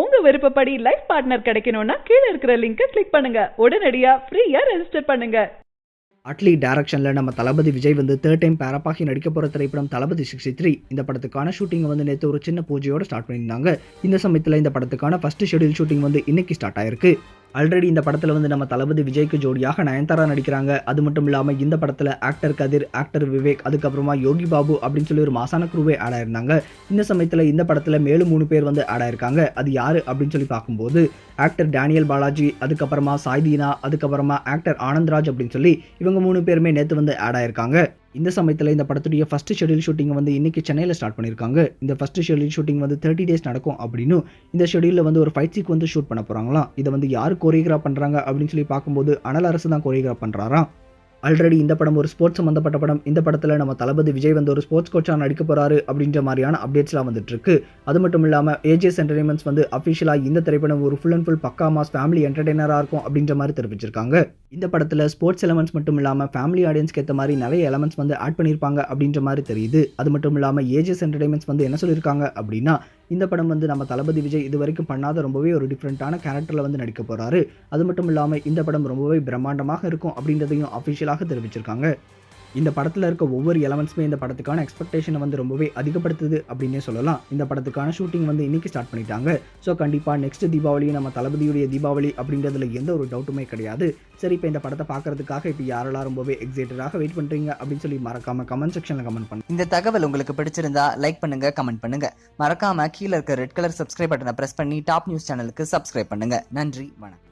உங்க விருப்பப்படி life partner கிடைக்கணும்னா கீழே இருக்கிற லிங்கை கிளிக் பண்ணுங்க. உடனடியா ஃப்ரீயா ரெஜிஸ்டர் பண்ணுங்க. அட்லி டேரக்ஷனில் நம்ம தளபதி விஜய் வந்து தேர்ட் டைம் பேரப்பாகி நடிக்க போகிற திரைப்படம் தளபதி சிக்ஸ்டி த்ரீ இந்த படத்துக்கான ஷூட்டிங் வந்து நேற்று ஒரு சின்ன பூஜையோட ஸ்டார்ட் பண்ணியிருந்தாங்க. இந்த சமயத்தில் இந்த படத்துக்கான ஃபர்ஸ்ட் ஷெடியூல் ஷூட்டிங் வந்து இன்னைக்கு ஸ்டார்ட் ஆயிருக்கு. ஆல்ரெடி இந்த படத்தில் வந்து நம்ம தளபதி விஜய்க்கு ஜோடியாக நயன்தாரா நடிக்கிறாங்க. அது மட்டும் இல்லாமல் இந்த படத்தில் ஆக்டர் கதிர் ஆக்டர் விவேக் அதுக்கப்புறமா யோகி பாபு அப்படின்னு சொல்லி ஒரு மாசான குருவே ஆட் ஆயிருந்தாங்க. இந்த சமயத்தில் இந்த படத்தில் மேலும் மூணு பேர் வந்து ஆட் ஆயிருக்காங்க. அது யாரு அப்படின்னு சொல்லி பார்க்கும்போது ஆக்டர் டேனியல் பாலாஜி அதுக்கப்புறமா சாய்தீனா அதுக்கப்புறமா ஆக்டர் ஆனந்த்ராஜ் அப்படின்னு சொல்லி இவங்க மூணு பேருமே நேற்று வந்து ஆட் ஆயிருக்காங்க. இந்த சமயத்தில் இந்த படத்துடைய ஃபர்ஸ்ட் ஷெடியூல் ஷூட்டிங் வந்து இன்னைக்கு சென்னையில் ஸ்டார்ட் பண்ணியிருக்காங்க இந்த ஃபர்ஸ்ட் ஷெடியூல் ஷூட்டிங் வந்து தேர்ட்டி டேஸ் நடக்கும் அப்படின்னு இந்த ஷெடியூலில் வந்து ஒரு ஃபைட் சீக் வந்து ஷூட் பண்ண போகிறாங்களாம் இதை வந்து யார் கோரியோகிராஃப் பண்ணுறாங்க அப்படின்னு சொல்லி பார்க்கும்போது அனல் அரசு தான் கோரியோகிராஃப் பண்ணுறாராம் ஆல்ரெடி இந்த படம் ஒரு ஸ்போர்ட்ஸ் சம்மந்தப்பட்ட படம். இந்த படத்தில் நம்ம தளபதி விஜய் வந்து ஒரு ஸ்போர்ட்ஸ் கோச்சாக நடிக்க போகிறாரு அப்படின்ற மாதிரியான அப்டேட்ஸ்லாம் வந்துட்டுருக்கு அது மட்டும் இல்லாமல் ஏஜிஎஸ் என்டர்டைன்மெண்ட்ஸ் வந்து அஃபிஷியலாக இந்த திரைப்படம் ஒரு ஃபுல் அண்ட் ஃபுல் பக்கா மாஸ் ஃபேமிலி என்டர்டைனராக இருக்கும் அப்படின்ற மாதிரி தெரிவிச்சிருக்காங்க. இந்த படத்தில் ஸ்போர்ட்ஸ் எலமெண்ட்ஸ் மட்டும் இல்லாமல் ஃபேமிலி ஆடியன்ஸ்க்கு ஏற்ற மாதிரி நிறைய எலமெண்ட்ஸ் வந்து ஆட் பண்ணியிருப்பாங்க அப்படின்ற மாதிரி தெரியுது. அது மட்டும் இல்லாமல் ஏஜிஎஸ் என்டர்டைன்மெண்ட்ஸ் வந்து என்ன சொல்லியிருக்காங்க அப்படின்னா இந்த படம் வந்து நம்ம தளபதி விஜய் இது வரைக்கும் பண்ணாத ரொம்பவே ஒரு டிஃப்ரெண்ட்டான கேரக்டரில் வந்து நடிக்க போகிறாரு அது மட்டும் இல்லாமல் இந்த படம் ரொம்பவே பிரம்மாண்டமாக இருக்கும் அப்படின்றதையும் அஃபிஷியலாக தெரிவிச்சிருக்காங்க. இந்த படத்தில் இருக்க ஒவ்வொரு எலமெண்ட்ஸுமே இந்த படத்துக்கான எக்ஸ்பெக்டேஷனை வந்து ரொம்பவே அதிகப்படுத்துது அப்படின்னே சொல்லலாம். இந்த படத்துக்கான ஷூட்டிங் வந்து இன்றைக்கி ஸ்டார்ட் பண்ணிட்டாங்க. ஸோ கண்டிப்பாக நெக்ஸ்ட் தீபாவளி நம்ம தளபதியுடைய தீபாவளி அப்படின்றதுல எந்த ஒரு டவுட்டுமே கிடையாது. சரி இப்போ இந்த படத்தை பார்க்கறதுக்காக இப்போ யாரெல்லாம் ரொம்பவே எக்ஸைட்டடாக வெயிட் பண்ணுறீங்க அப்படின்னு சொல்லி மறக்காம கமெண்ட் செக்ஷனில் கமெண்ட் பண்ணுங்க. இந்த தகவல் உங்களுக்கு பிடிச்சிருந்தா லைக் பண்ணுங்க கமெண்ட் பண்ணுங்க. மறக்காம கீழே இருக்க ரெட் கலர் சப்ஸ்கிரைப் பட்டனை பிரஸ் பண்ணி டாப் நியூஸ் சேனலுக்கு சப்ஸ்கிரைப் பண்ணுங்க. நன்றி வணக்கம்.